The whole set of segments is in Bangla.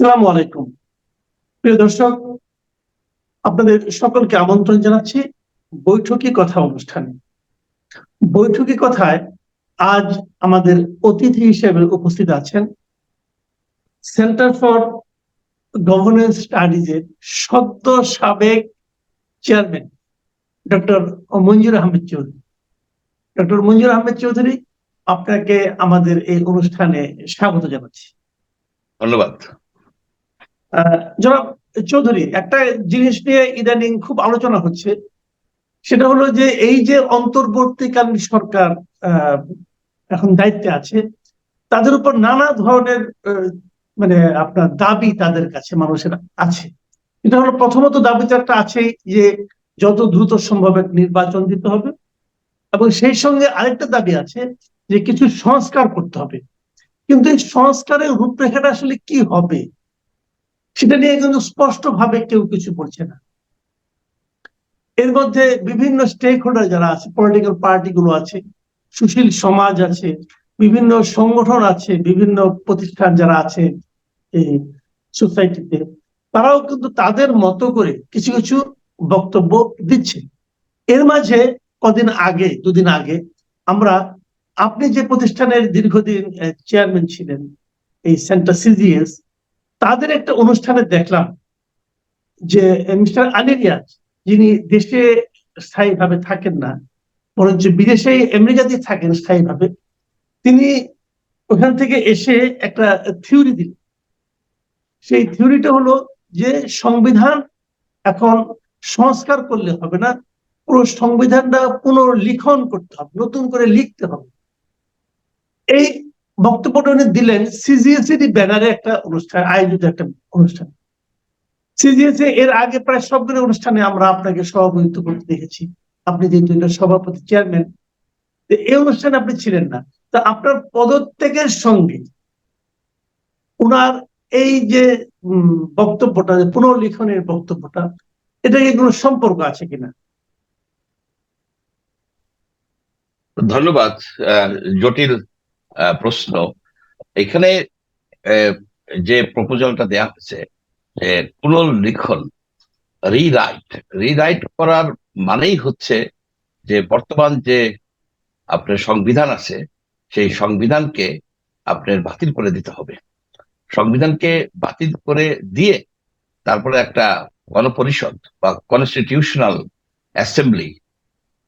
আসসালামু আলাইকুম। প্রিয় দর্শক, আপনাদের সকলকে আমন্ত্রণ জানাচ্ছি বৈঠকি কথা অনুষ্ঠানে। বৈঠকি কথায় আজ আমাদের অতিথি হিসেবে উপস্থিত আছেন সেন্টার ফর গভর্নেন্স স্টাডিজের সদ্য সাবেক chairman doctor Manzur Ahmed Chowdhury. Doctor Manzur Ahmed Chowdhury, আপনাকে আমাদের এই অনুষ্ঠানে স্বাগত জানাচ্ছি। ধন্যবাদ। জনাব চৌধুরী, একটা জিনিস নিয়ে ইদানিং খুব আলোচনা হচ্ছে। সেটা হলো যে এই যে অন্তর্বর্তীকালীন সরকার এখন দায়িত্বে আছে, তাদের উপর নানা ধরনের মানে আপনার দাবি তাদের কাছে মানুষের আছে। এটা হলো প্রথমত দাবিতে একটা আছেই যে যত দ্রুত সম্ভব নির্বাচন দিতে হবে এবং সেই সঙ্গে আরেকটা দাবি আছে যে কিছু সংস্কার করতে হবে। কিন্তু এই সংস্কারের রূপরেখাটা আসলে কি হবে? সেটা নিয়ে কিন্তু স্পষ্ট ভাবে কেউ কিছু বলছে না। এর মধ্যে বিভিন্ন স্টেক হোল্ডার যারা আছে পলিটিক্যাল পার্টি গুলো আছে, সুশীল সমাজ আছে, বিভিন্ন সংগঠন আছে, বিভিন্ন প্রতিষ্ঠান যারা আছে এই সোসাইটিতে তারাও কিন্তু তাদের মতো করে কিছু কিছু বক্তব্য দিচ্ছে। এর মাঝে কদিন আগে, দুদিন আগে আমরা আপনি যে প্রতিষ্ঠানের দীর্ঘদিন চেয়ারম্যান ছিলেন, এই সেন্টার সিজিএস তাদের একটা অনুষ্ঠানে দেখলাম যে মিস্টার আলিরিয়াজ যিনি দেশে স্থায়ীভাবে থাকেন না, বরঞ্চ বিদেশে আমেরিকাতে থাকেন স্থায়ীভাবে, তিনি ওখান থেকে এসে একটা থিওরি দিলেন। সেই থিওরিটা হলো যে, সংবিধান এখন সংস্কার করলে হবে না, পুরো সংবিধানটা পুনর্লিখন করতে হবে, নতুন করে লিখতে হবে। এই বক্তব্যটা উনি দিলেন সিজিএসসি ব্যানারে একটা অনুষ্ঠান, আয়োজিত একটা অনুষ্ঠান। সিজিএসসি এর আগে প্রায় সবগুলো অনুষ্ঠানে আমরা আপনাকে সভাপতিত্ব করতে দেখেছি। আপনি যেহেতু সভাপতি চেয়ারম্যান এই অনুষ্ঠানে আপনি ছিলেন না। তা আপনার পদত্যাগের সঙ্গে উনার এই যে বক্তব্যটা, যে পুনর্লিখনের বক্তব্যটা, এটা কি কোনো সম্পর্ক আছে কিনা? ধন্যবাদ জটিল প্রশ্ন। এখানে যে প্রপোজালটা দেয়া হয়েছে যে পুনর্লিখন রিরাইট রিরাইট করার মানেই হচ্ছে যে, বর্তমান যে আপনার সংবিধান আছে, সেই সংবিধানকে আপনার বাতিল করে দিতে হবে। সংবিধানকে বাতিল করে দিয়ে তারপরে একটা গণপরিষদ বা কনস্টিটিউশনাল অ্যাসেম্বলি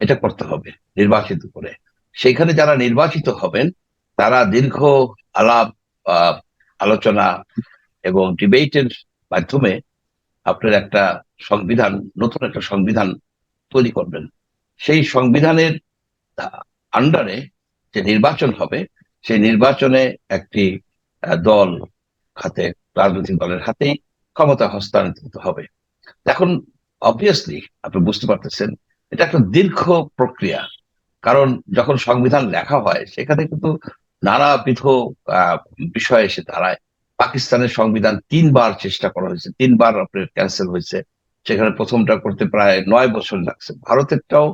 এটা করতে হবে, নির্বাচিত করে। সেখানে যারা নির্বাচিত হবেন তারা দীর্ঘ আলাপ আলোচনা এবং ডিবেটের মাধ্যমে আপনার একটা সংবিধান, নতুন একটা সংবিধান তৈরি করবেন। সেই সংবিধানের আন্ডারে যে নির্বাচন হবে, সেই নির্বাচনে একটি দল হাতে, রাজনৈতিক দলের হাতেই ক্ষমতা হস্তান্তরিত হবে। এখন অবভিয়াসলি আপনি বুঝতে পারতেছেন, এটা একটা দীর্ঘ প্রক্রিয়া। কারণ যখন সংবিধান লেখা হয়, সেখানে কিন্তু নানাবিধ বিষয় এসে দাঁড়ায়। পাকিস্তানের সংবিধান তিনবার চেষ্টা করা হয়েছে, তিনবার আপনার ক্যান্সেল হয়েছে। সেখানে প্রথমটা করতে প্রায় নয় বছর লাগছে। ভারতেরটাও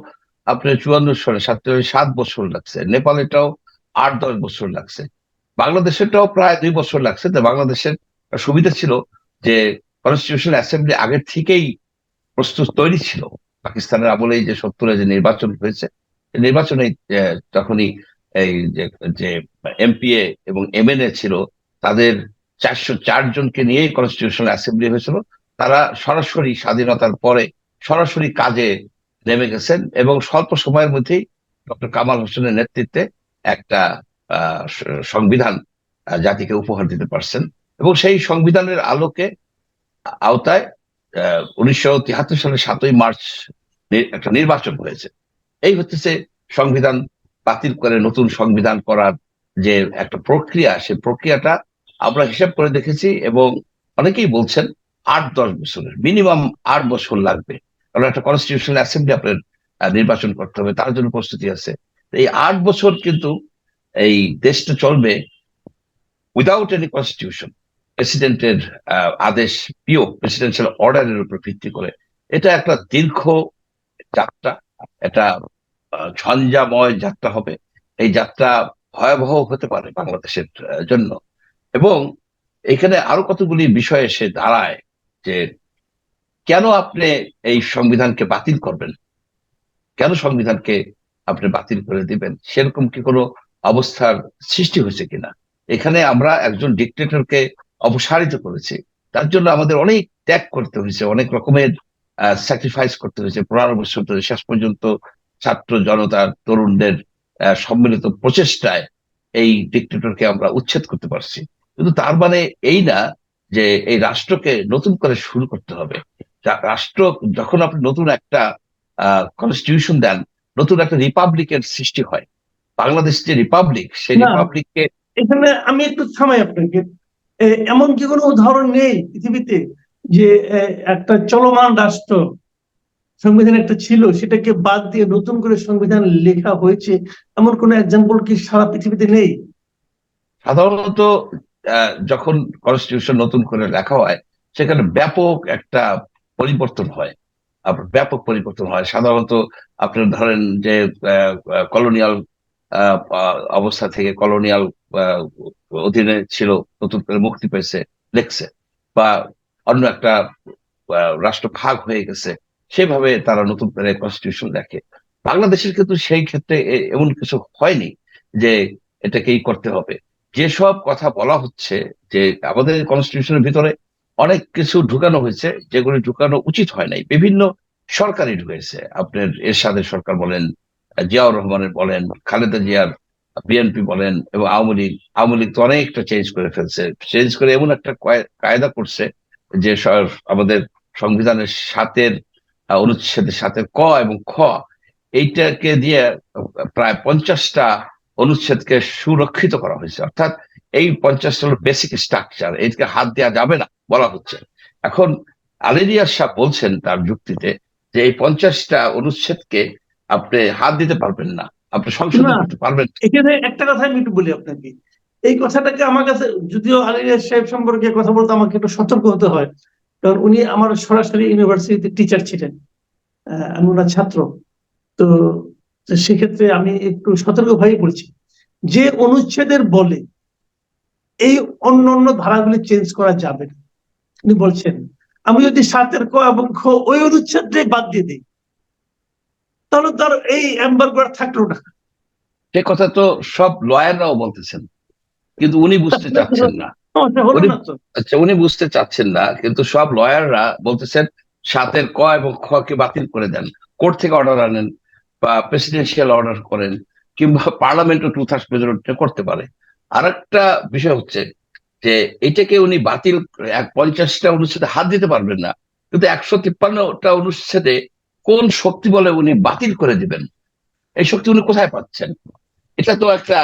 আপনার চুয়ান্ন সালে সাত সাত বছর লাগছে। নেপালেরটাও আট, দশ বছর লাগছে। বাংলাদেশেরটাও প্রায় দুই বছর লাগছে। তো বাংলাদেশের সুবিধা ছিল যে কনস্টিটিউশন অ্যাসেম্বলি আগের থেকেই প্রস্তুত তৈরি ছিল। পাকিস্তানের আমলেই যে সত্তরে যে নির্বাচন হয়েছে, নির্বাচনে তখনই এই যে- এমপিএ এবং এমএনএ ছিল, তাদের চারশো চার জনকে নিয়েই কনস্টিটিউশন অ্যাসেম্বলি হয়েছিল। তারা সরাসরি স্বাধীনতার পরে সরাসরি কাজে নেমে গেছেন এবং স্বল্প সময়ের মধ্যেই ডক্টর কামাল হোসেনের নেতৃত্বে একটা সংবিধান জাতিকে উপহার দিতে পারছেন। এবং সেই সংবিধানের আলোকে আওতায় উনিশশো তিয়াত্তর সালের সাতই মার্চ একটা নির্বাচন হয়েছে। এই হচ্ছে সংবিধান বাতিল করে নতুন সংবিধান করার যে একটা প্রক্রিয়া, সে প্রক্রিয়াটা আমরা হিসাব করে দেখেছি এবং অনেকেই বলছেন আট, দশ বছরের, মিনিমাম আট বছর লাগবে। কারণ একটা কনস্টিটিউশন অ্যাসেম্বলি আপনার নির্বাচন করতে হবে, তার জন্য প্রস্তুতি আছে। এই আট বছর কিন্তু এই দেশটা চলবে উইদাউট এনি কনস্টিটিউশন প্রেসিডেন্টের আদেশ পিও প্রেসিডেন্সিয়াল অর্ডারের উপর ভিত্তি করে। এটা একটা দীর্ঘ যাত্রা এটা ঝঞ্ঝাময় যাত্রা হবে। এই যাত্রা ভয়াবহ হতে পারে বাংলাদেশের জন্য। এবং এখানে আরও কতগুলি বিষয় এসে দাঁড়ায় যে কেন আপনি এই সংবিধানকে বাতিল করবেন? কেন সংবিধানকে আপনি বাতিল করে দিবেন? সেরকম কি কোনো অবস্থার সৃষ্টি হয়েছে কিনা? এখানে আমরা একজন ডিকটেটরকে অপসারিত করেছি। তার জন্য আমাদের অনেক ত্যাগ করতে হয়েছে, অনেক রকমের স্যাক্রিফাইস করতে হয়েছে। পনেরো বছর শেষ পর্যন্ত ছাত্র জনতার তরুণদের সম্মিলিত প্রচেষ্টায় এই ডিকটেটরকে আমরা উচ্ছেদ করতে পারছি। কিন্তু তার মানে এই না যে এই রাষ্ট্রকে নতুন করে শুরু করতে হবে। রাষ্ট্র যখন আপনি নতুন একটা কনস্টিটিউশন দেন নতুন একটা রিপাবলিকের সৃষ্টি হয়। বাংলাদেশ যে রিপাবলিক সেই। রিপাবলিককে এখানে আমি একটু থামাই আপনাকে। এমন কি কোনো উদাহরণ নেই পৃথিবীতে যে একটা চলমান রাষ্ট্র সংবিধান একটা ছিল, সেটাকে বাদ দিয়ে নতুন করে সংবিধান লেখা হয়েছে। এমন কোন এক্সাম্পল কি সারা পৃথিবীতে নেই? সাধারণত যখন কনস্টিটিউশন নতুন করে লেখা হয়, সেখানে ব্যাপক একটা পরিবর্তন হয়। ব্যাপক পরিবর্তন হয়। সাধারণত আপনি ধরেন যে কলোনিয়াল অবস্থা থেকে কলোনিয়াল অধীনে ছিল, নতুন করে মুক্তি পেয়েছে, লেখছে। বা অন্য একটা রাষ্ট্র ভাগ হয়ে গেছে। সেভাবে তারা নতুন করে কনস্টিটিউশন দেখে। বাংলাদেশের কিন্তু সেই ক্ষেত্রে এমন কিছু হয়নি যে এটাকেই করতে হবে। যেসব কথা বলা হচ্ছে যে আমাদের কনস্টিটিউশনের ভিতরে অনেক কিছু ঢুকানো হয়েছে, যেগুলি ঢুকানো উচিত হয় নাই। বিভিন্ন সরকারই ঢুকেছে। আপনার এরশাদের সরকার বলেন, জিয়াউর রহমানের বলেন, খালেদা জিয়ার বিএনপি বলেন, এবং আওয়ামী লীগ আওয়ামী লীগ তো অনেকটা চেঞ্জ করে ফেলছে। চেঞ্জ করে এমন একটা কয়- কায়দা করছে যে আমাদের সংবিধানের সাতের অনুচ্ছেদের সাথে ক এবং খ এইটাকে দিয়ে প্রায় পঞ্চাশটা অনুচ্ছেদকে সুরক্ষিত করা হয়েছে। অর্থাৎ এই পঞ্চাশটা হলো বেসিক স্ট্রাকচার এদিকে হাত দেওয়া যাবে না বলা হচ্ছে। এখন আলেরিয়ার শাহ বলছেন তার যুক্তিতে যে এই পঞ্চাশটা অনুচ্ছেদকে আপনি হাত দিতে পারবেন না আপনি সংশোধন। করতে পারবেন এখানে একটা কথা আমি একটু বলি আপনাকে। এই কথাটাকে আমার কাছে যদিও আলিয়া সাহেব সম্পর্কে কথা বলতে আমাকে একটু সতর্ক হতে হয়। কারণ উনি আমার সরাসরি ইউনিভার্সিটিতে টিচার ছিলেন আহ, আমি ওনার ছাত্র। তো সেক্ষেত্রে আমি একটু সতর্ক ভাবে বলছি যে অনুচ্ছেদের বলে এই অন্য অন্য ধারাগুলি চেঞ্জ করা যাবে না। উনি বলছেন আমি যদি সাতের ক এবং খ ওই অনুচ্ছেদটাই বাদ দিয়ে দিই তাহলে তার এই আর থাকল না। সে কথা তো সব লয়াররাও বলতেছেন কিন্তু উনি বুঝতে চাচ্ছেন না। আচ্ছা উনি বুঝতে চাচ্ছেন না কিন্তু সব লয়াররা বলতেছেন সাতের ক এবং খ কে বাতিল করে দেন। কোর্ট থেকে অর্ডার আনেন বা প্রেসিডেন্সিয়াল অর্ডার করেন কিংবা পার্লামেন্টও টু মেজরিটি করতে পারে। আর একটা বিষয় হচ্ছে যে এটাকে উনি বাতিল এক পঞ্চাশটা অনুচ্ছেদে হাত দিতে পারবেন না কিন্তু একশো তিপ্পান্নটা অনুচ্ছেদে কোন শক্তি বলে উনি বাতিল করে দিবেন? এই শক্তি উনি কোথায় পাচ্ছেন? এটা তো একটা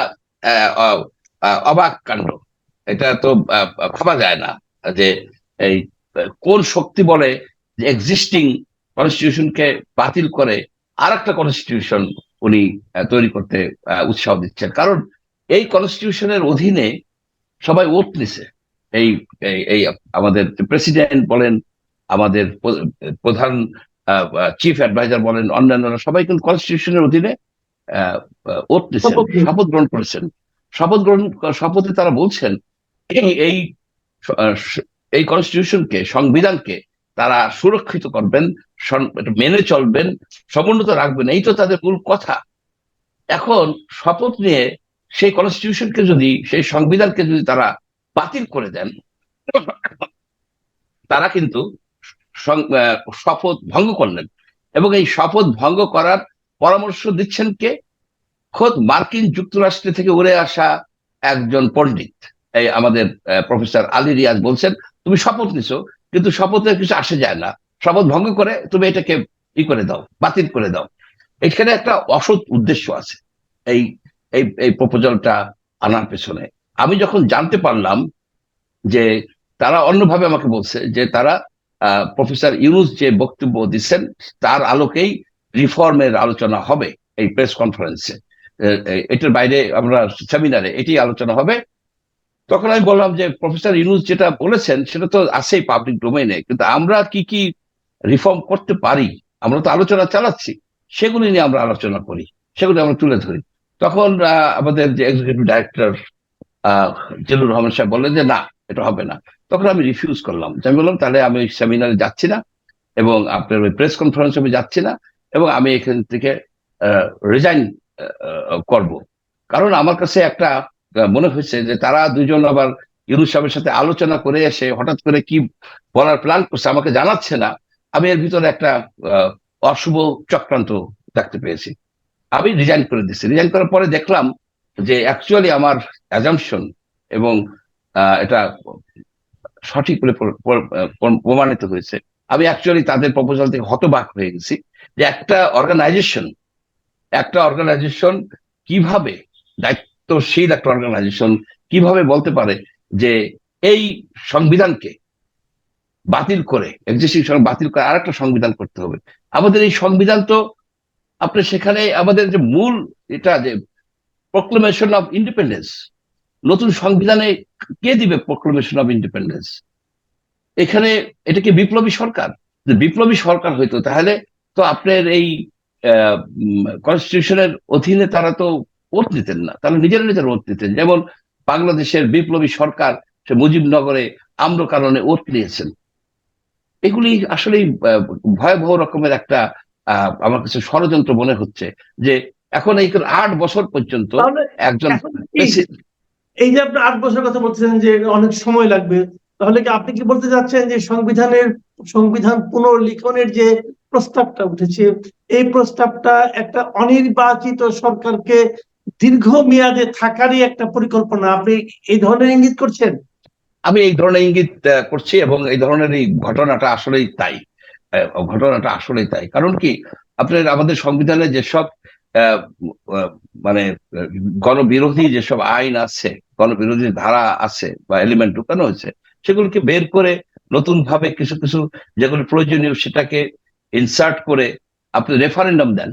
অবাক কাণ্ড। এটা তো ভাবা যায় না যে এই কোন শক্তি বলে যে এক্সিস্টিং কনস্টিটিউশনকে বাতিল করে আর একটা কনস্টিটিউশন উনি তৈরি করতে উৎসাহ দিচ্ছেন। কারণ এই কনস্টিটিউশনের অধীনে সবাই ওট নিছে। এই এই- আমাদের প্রেসিডেন্ট বলেন আমাদের প্র- প্রধান চিফ অ্যাডভাইজার বলেন অন্যান্যরা সবাই কিন্তু কনস্টিটিউশনের অধীনে ওট নিছেন শপথ গ্রহণ করেছেন। শপথ গ্রহণ শপথে তারা বলছেন এই এই কনস্টিটিউশনকে সংবিধানকে তারা সুরক্ষিত করবেন মেনে চলবেন, সমুন্নত রাখবেন, এই তো তাদের মূল কথা। এখন শপথ নিয়ে সেই কনস্টিটিউশনকে যদি, সেই সংবিধানকে যদি তারা বাতিল করে দেন, তারা কিন্তু শপথ ভঙ্গ করলেন। এবং এই শপথ ভঙ্গ করার পরামর্শ দিচ্ছেন কে? খোদ মার্কিন যুক্তরাষ্ট্র থেকে উড়ে আসা একজন পণ্ডিত। এই আমাদের প্রফেসর আলী রিয়াজ বলছেন, তুমি শপথ নিছো, কিন্তু শপথের কিছু আসে যায় না। শপথ ভঙ্গ করে তুমি এটাকে ই করে দাও, বাতিল করে দাও। এখানে একটা অসৎ উদ্দেশ্য আছে এই এই এই প্রপোজালটা আনার পেছনে। আমি যখন জানতে পারলাম যে তারা অন্যভাবে আমাকে বলছে যে তারা প্রফেসর ইউনুস যে বক্তব্য দিচ্ছেন, তার আলোকেই রিফর্মের আলোচনা হবে এই প্রেস কনফারেন্সে। এটার বাইরে আমরা সেমিনারে এটি আলোচনা হবে। তখন আমি বললাম যে, প্রফেসর ইউনুস যেটা বলেছেন, সেটা তো আছেই পাবলিক ডোমেইনে কিন্তু আমরা কি কি রিফর্ম করতে পারি? আমরা তো আলোচনা চালাচ্ছি, সেগুলি নিয়ে আমরা আলোচনা করি, সেগুলি আমরা তুলে ধরি। তখন আমাদের যে এক্সিকিউটিভ ডাইরেক্টর জিল্লুর রহমান সাহেব বললেন যে, না, এটা হবে না। তখন আমি রিফিউজ করলাম। যে আমি বললাম, তাহলে আমি সেমিনারে যাচ্ছি না এবং আপনার ওই প্রেস কনফারেন্সে আমি যাচ্ছি না এবং আমি এখান থেকে রিজাইন করব। কারণ আমার কাছে একটা মনে হয়েছে যে তারা দুজন আবার ইউনুস সাথে আলোচনা করে এসে হঠাৎ করে কি বলার প্ল্যান করছে আমাকে জানাচ্ছে না। আমি এর ভিতরে একটা অশুভ চক্রান্ত দেখতে পেয়েছি। আমি রিজাইন করে দিচ্ছি রিজাইন করার পরে দেখলাম যে অ্যাকচুয়ালি আমার অ্যাজামশন এবং এটা সঠিক বলে প্র- প্র- প্র- প্রমাণিত হয়েছে। আমি অ্যাকচুয়ালি তাদের প্রপোজাল থেকে হতবাক হয়ে গেছি যে একটা অর্গানাইজেশন একটা অর্গানাইজেশন কীভাবে দায়িত্বশীল একটা অর্গানাইজেশন কীভাবে বলতে পারে যে এই সংবিধানকে বাতিল করে এক্সিস্টিং বাতিল করে আরেকটা সংবিধান করতে হবে? আমাদের এই সংবিধান তো আপনি সেখানে আমাদের যে মূল এটা যে প্রক্লেমেশন অফ ইন্ডিপেন্ডেন্স নতুন সংবিধানে কে দিবে প্রক্লেমেশন অফ ইন্ডিপেন্ডেন্স এখানে এটা কি বিপ্লবী সরকার? বিপ্লবী সরকার হইতো তাহলে তো আপনার এই কনস্টিটিউশনের অধীনে তারা তো ওত দিতেন না। তারা নিজেরা নিজের ওত দিতেন। যেমন বাংলাদেশের বিপ্লবী সরকার সে মুজিবনগরে আম্র কারণে ওত নিয়েছেন। এগুলি আসলে ভয়াবহ রকমের একটা আমার কাছে ষড়যন্ত্র মনে হচ্ছে যে এখন এই আট বছর পর্যন্ত একজন এই যে আপনি আট বছর কথা বলছেন যে অনেক সময় লাগবে তাহলে কি আপনি কি বলতে চাচ্ছেন যে সংবিধানের সংবিধান পুনর্লিখনের যে প্রস্তাবটা উঠেছে এই প্রস্তাবটা একটা অনির্বাচিত সরকারকে দীর্ঘ মেয়াদে থাকারই একটা পরিকল্পনা। আপনি এই ধরনের ইঙ্গিত করছেন? আমি এই ধরনের ইঙ্গিত করছি এবং এই ধরনের এই ঘটনাটা আসলেই তাই। ঘটনাটা আসলেই তাই। কারণ কি? আপনার আমাদের সংবিধানে যেসব মানে গণবিরোধী যেসব আইন আছে, গণবিরোধী ধারা আছে বা এলিমেন্ট ঢুকানো হয়েছে, সেগুলোকে বের করে নতুন ভাবে কিছু কিছু যেগুলো প্রয়োজনীয় সেটাকে ইনসার্ট করে আপনি রেফারেন্ডাম দেন,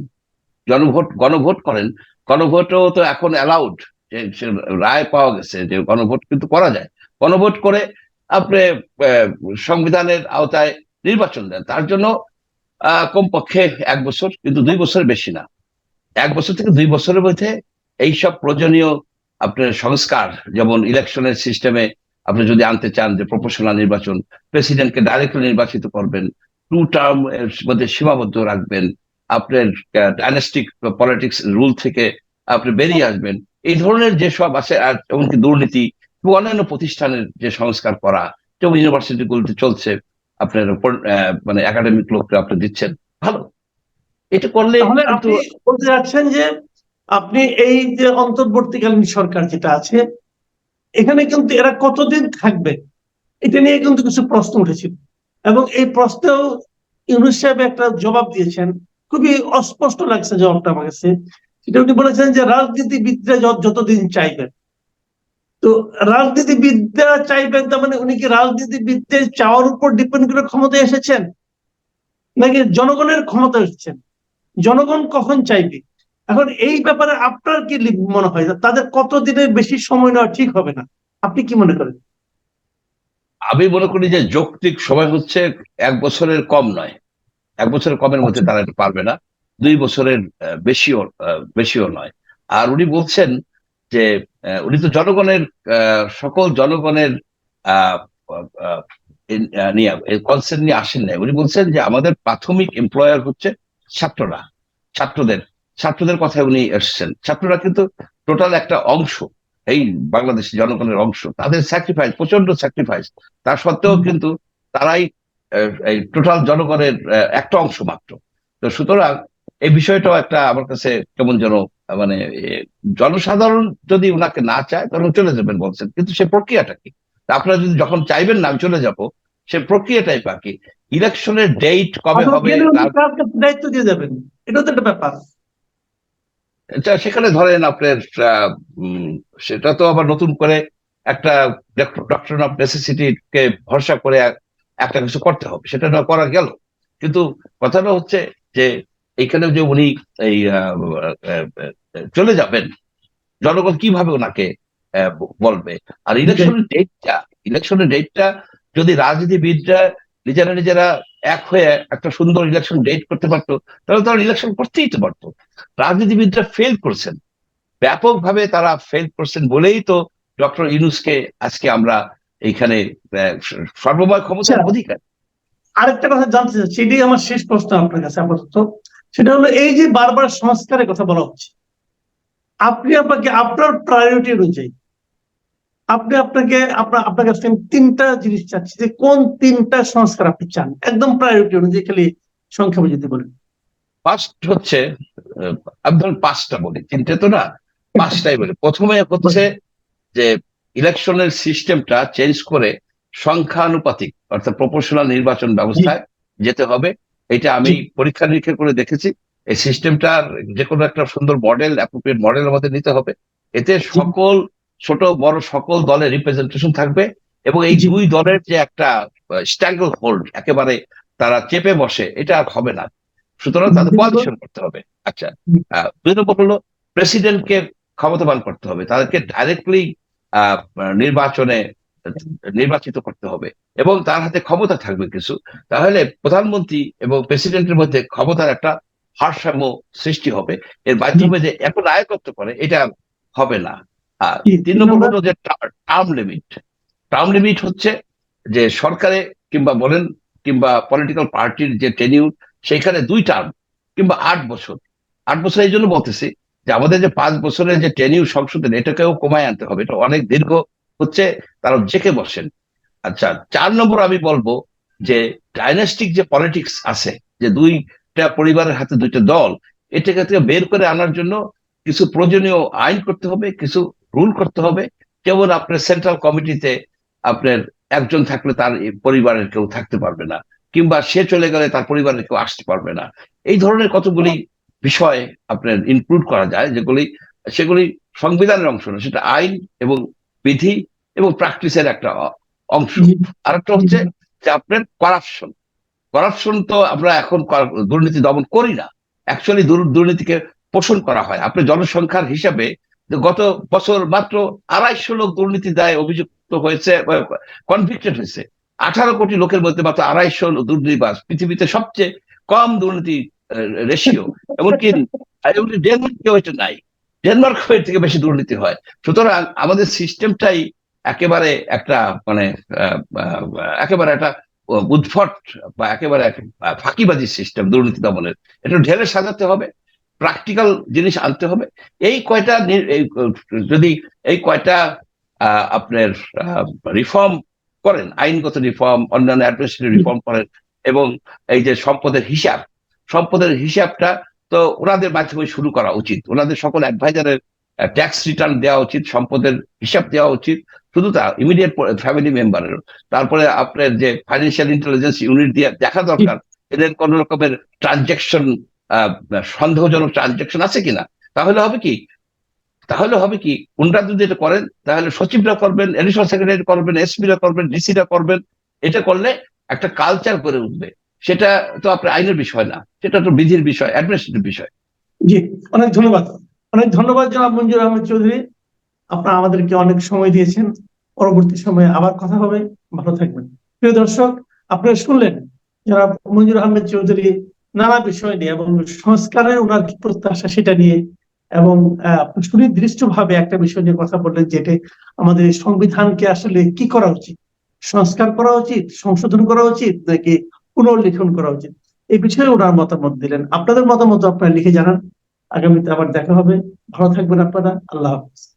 জনভোট, গণভোট করেন গণভোটও তো এখন অ্যালাউড যে রায় পাওয়া গেছে যে গণভোট কিন্তু করা যায়। গণভোট করে আপনি সংবিধানের আওতায় নির্বাচন দেন। তার জন্য কমপক্ষে এক বছর, কিন্তু দুই বছরের বেশি না। এক বছর থেকে দুই বছরের মধ্যে এইসব প্রয়োজনীয় আপনার সংস্কার, যেমন ইলেকশনের সিস্টেমে আপনি যদি আনতে চান যে প্রফেশনাল নির্বাচন, প্রেসিডেন্টকে ডাইরেক্টলি নির্বাচিত করবেন টু টার্ম এর মধ্যে সীমাবদ্ধ রাখবেন আপনার ডাইনাস্টিক পলিটিক্স রুল থেকে আপনি বেরিয়ে আসবেন। এই ধরনের যেসব আছে আর এমনকি দুর্নীতি এবং অন্যান্য প্রতিষ্ঠানের যে সংস্কার করা যেমন ইউনিভার্সিটি গুলোতে চলছে আপনার মানে একাডেমিক লোকরা আপনি দিচ্ছেন ভালো। এটা করলে আপনি বলতে চাচ্ছেন যে আপনি এই যে অন্তর্বর্তীকালীন সরকার যেটা আছে এখানে কিন্তু এরা কতদিন থাকবে এটা নিয়ে কিন্তু কিছু প্রশ্ন উঠেছিল। এবং এই প্রশ্নেও ইউনুস সাহেব একটা জবাব দিয়েছেন খুবই অস্পষ্ট লাগছে জবাবটা আমার কাছে। সেটা উনি বলেছেন যে রাজনীতিবিদরা যত- যতদিন চাইবেন। তো রাজনীতিবিদরা চাইবেন, তার মানে উনি কি রাজনীতিবিদদের চাওয়ার উপর ডিপেন্ড করে ক্ষমতায় এসেছেন? নাকি জনগণের ক্ষমতা এসেছেন? জনগণ কখন চাইবে? এখন এই ব্যাপারে আপনার কি মনে হয়? তাদের কতদিনের বেশি সময় নেওয়া ঠিক হবে না? আপনি কি মনে করেন? আমি মনে করি যে যৌক্তিক সময় হচ্ছে এক বছরের কম নয়। এক বছরের কমের মধ্যে তারা এটা পারবে না দুই বছরের বেশিও বেশিও নয়। আর উনি বলছেন যে উনি তো জনগণের সকল জনগণের নিয়ে কনসেন্ট নিয়ে আসেন নাই। উনি বলছেন যে আমাদের প্রাথমিক এমপ্লয়ার হচ্ছে ছাত্ররা ছাত্রদের। ছাত্রদের কথায় উনি এসেছেন। ছাত্ররা কিন্তু টোটাল একটা অংশ এই বাংলাদেশের জনগণের অংশ। তাদের স্যাক্রিফাইস প্রচণ্ড স্যাক্রিফাইস তা সত্ত্বেও কিন্তু তারাই এই টোটাল জনগণের একটা অংশ মাত্র। তো সুতরাং এই বিষয়টাও একটা আমার কাছে কেমন যেন মানে জনসাধারণ যদি ওনাকে না চায় তখন চলে যাবেন বলছেন। কিন্তু সে প্রক্রিয়াটা কি? আপনারা যদি যখন চাইবেন না আমি চলে যাব সে প্রক্রিয়াটাই বাকি ইলেকশনের ডেট কবে হবে দায়িত্ব দিয়ে যাবেন। এটাও তো একটা ব্যাপার। এটা সেখানে ধরেন আপনার সেটা তো আবার নতুন করে একটা ডক্টর অফ নেসেসিটি কে ভরসা করে একটা কিছু করতে হবে সেটা না করা গেল। কিন্তু কথাটা হচ্ছে যে এখানে যে উনি এই চলে যাবেন জনগণ কীভাবে ওনাকে বলবে? আর ইলেকশনের ডেটটা ইলেকশনের ডেটটা যদি রাজনীতিবিদরা নিজেরা নিজেরা এক হয়ে একটা সুন্দর ইলেকশন ডেট করতে পারতো তাহলে তারা ইলেকশন করতেই তো পারতো। রাজনীতিবিদরা ফেল করছেন। ব্যাপকভাবে তারা ফেল করছেন বলেই তো ডক্টর ইউনুসকে আজকে আমরা এইখানে সর্বময় ক্ষমতার। অধিকার। আরেকটা কথা জানতে চাচ্ছি এটাই আমার শেষ প্রশ্ন আপনার কাছে আপাতত। সেটা হলো এই যে বারবার সংস্কারের কথা বলা হচ্ছে আপনি আপনাকে আপনার প্রায়োরিটি অনুযায়ী আপনি আপনাকে আপনার আপনার কাছ আমি তিনটা জিনিস চাচ্ছি যে কোন তিনটা সংস্কার আপনি চান? একদম প্রায়োরিটি অনুযায়ী খালি সংক্ষেপে যদি বলেন। ফার্স্ট হচ্ছে আমি ধরুন পাঁচটা বলি। তিনটে তো না পাঁচটাই বলি। প্রথমে হচ্ছে যে ইলেকশনের সিস্টেমটা চেঞ্জ করে সংখ্যানুপাতিক অর্থাৎ প্রপোর্শনাল নির্বাচন ব্যবস্থায় যেতে হবে। এটা আমি পরীক্ষা নিরীক্ষা করে দেখেছি। এই সিস্টেমটার যে কোনো একটা সুন্দর মডেল অ্যাপ্রোপ্রিয়েট মডেল আমাদের নিতে হবে। এতে সকল ছোট বড় সকল দলের রিপ্রেজেন্টেশন থাকবে এবং এই। দুই দলের যে একটা স্ট্যাঙ্গল হোল্ড একেবারে তারা চেপে বসে এটা আর হবে না। সুতরাং তাদের কোয়ালিশন করতে হবে। আচ্ছা। দুই নম্বর হলো প্রেসিডেন্টকে ক্ষমতাবান করতে হবে। তাদেরকে ডাইরেক্টলি নির্বাচনে নির্বাচিত করতে হবে। এবং তার হাতে ক্ষমতা থাকবে কিছু। তাহলে প্রধানমন্ত্রী এবং প্রেসিডেন্টের মধ্যে ক্ষমতার একটা ভারসাম্য সৃষ্টি হবে। এর মাধ্যমে যে এত নায়কত্ব করে এটা হবে না। আর তিন নম্বর হলো যে টার্ম লিমিট টার্ম লিমিট হচ্ছে যে সরকারে কিংবা বলেন কিংবা পলিটিক্যাল পার্টির যে টেনিউর সেইখানে দুই টার্ম কিংবা আট বছর। আট বছর এই জন্য বলতেছি যে আমাদের যে পাঁচ বছরের যে টেনিউর সংশোধন, এটাকেও কমায় আনতে হবে। এটা অনেক দীর্ঘ হচ্ছে, তারা জেকে বসেন। আচ্ছা চার নম্বর আমি বলব যে ডাইনাস্টিক যে পলিটিক্স আছে, যে দুইটা পরিবারের হাতে দুইটা দল, এটাকে থেকে বের করে আনার জন্য কিছু প্রয়োজনীয় আইন করতে হবে, কিছু রুল করতে হবে। যেমন আপনার সেন্ট্রাল কমিটিতে আপনার একজন থাকলে তার পরিবারের কেউ থাকতে পারবে না, কিংবা সে চলে গেলে তার পরিবারের কেউ আসতে পারবে না। এই ধরনের কতগুলি বিষয় আপনার ইনক্লুড করা যায় যেগুলি সেগুলি সংবিধানের অংশ না সেটা আইন এবং বিধি এবং প্র্যাকটিসের একটা অংশ। জি, আরেকটা হচ্ছে যে আপনার করাপশন করাপশন তো আমরা এখন দুর্নীতি দমন করি না। অ্যাকচুয়ালি দুর্নীতিকে পোষণ করা হয়। আপনার জনসংখ্যার হিসাবে গত বছর মাত্র আড়াইশো লোক দুর্নীতি দায় অভিযুক্ত হয়েছে কনভিক্টেড হয়েছে। আঠারো কোটি লোকের মধ্যে মাত্র আড়াইশো দুর্নীতিবাজ। পৃথিবীতে সবচেয়ে কম দুর্নীতি রেশিও এমনকি ডেনমার্কেও এটা নাই। ডেনমার্ক থেকে বেশি দুর্নীতি হয়। সুতরাং আমাদের সিস্টেমটাই একেবারে একটা মানে একেবারে একটা উদ্ভট বা একেবারে ফাঁকিবাজি সিস্টেম দুর্নীতি দমনের। এটা ঢেলে সাজাতে হবে, প্র্যাকটিক্যাল জিনিস আনতে হবে। এই কয়টা যদি এই কয়টা আপনার রিফর্ম করেন, আইনগত রিফর্ম, অন্যান্য অ্যাডমিনিস্ট্রেটিভ রিফর্ম করেন, এবং এই যে সম্পদের হিসাব সম্পদের হিসাবটা তো ওনাদের মাধ্যমে শুরু করা উচিত। ওনাদের সকল অ্যাডভাইজারের ট্যাক্স রিটার্ন দেওয়া উচিত, সম্পদের হিসাব দেওয়া উচিত। শুধু তা ইমিডিয়েট ফ্যামিলি মেম্বারের তারপরে আপনার যে ফাইন্যান্সিয়াল ইন্টেলিজেন্স ইউনিট দিয়ে দেখা দরকার, এদের কোন রকমের ট্রানজেকশন সন্দেহজনক ট্রানজেকশন আছে কিনা তাহলে হবে কি? তাহলে হবে কি ওনারা যদি এটা করেন, তাহলে সচিবরা করবেন এডিশনাল সেক্রেটারি করবেন এসপিরা করবেন ডিসিরা করবেন, এটা করলে একটা কালচার করে উঠবে। সেটা তো আপনার আইনের বিষয় না, সেটা তো বিধির বিষয় অ্যাডমিনিস্ট্রেটিভ বিষয়। জি, অনেক ধন্যবাদ। অনেক ধন্যবাদ জনাব মঞ্জুর আহমেদ চৌধুরী। আপনারা আমাদেরকে অনেক সময় দিয়েছেন। পরবর্তী সময়ে আবার কথা হবে। ভালো থাকবেন। প্রিয় দর্শক, আপনারা শুনলেন জনাব মঞ্জুর আহমেদ চৌধুরী নানা বিষয় নিয়ে এবং সংস্কারের ওনার কি প্রত্যাশা সেটা নিয়ে এবং সুনির্দিষ্ট ভাবে একটা বিষয় নিয়ে কথা বললেন যেটা আমাদের সংবিধানকে আসলে কি করা উচিত? সংস্কার করা উচিত? সংশোধন করা উচিত? নাকি পুনর্লিখন করা উচিত। এই বিষয়ে ওনার মতামত দিলেন। আপনাদের মতামত আপনারা লিখে জানান। আগামীতে আবার দেখা হবে। ভালো থাকবেন আপনারা। আল্লাহ হাফিজ।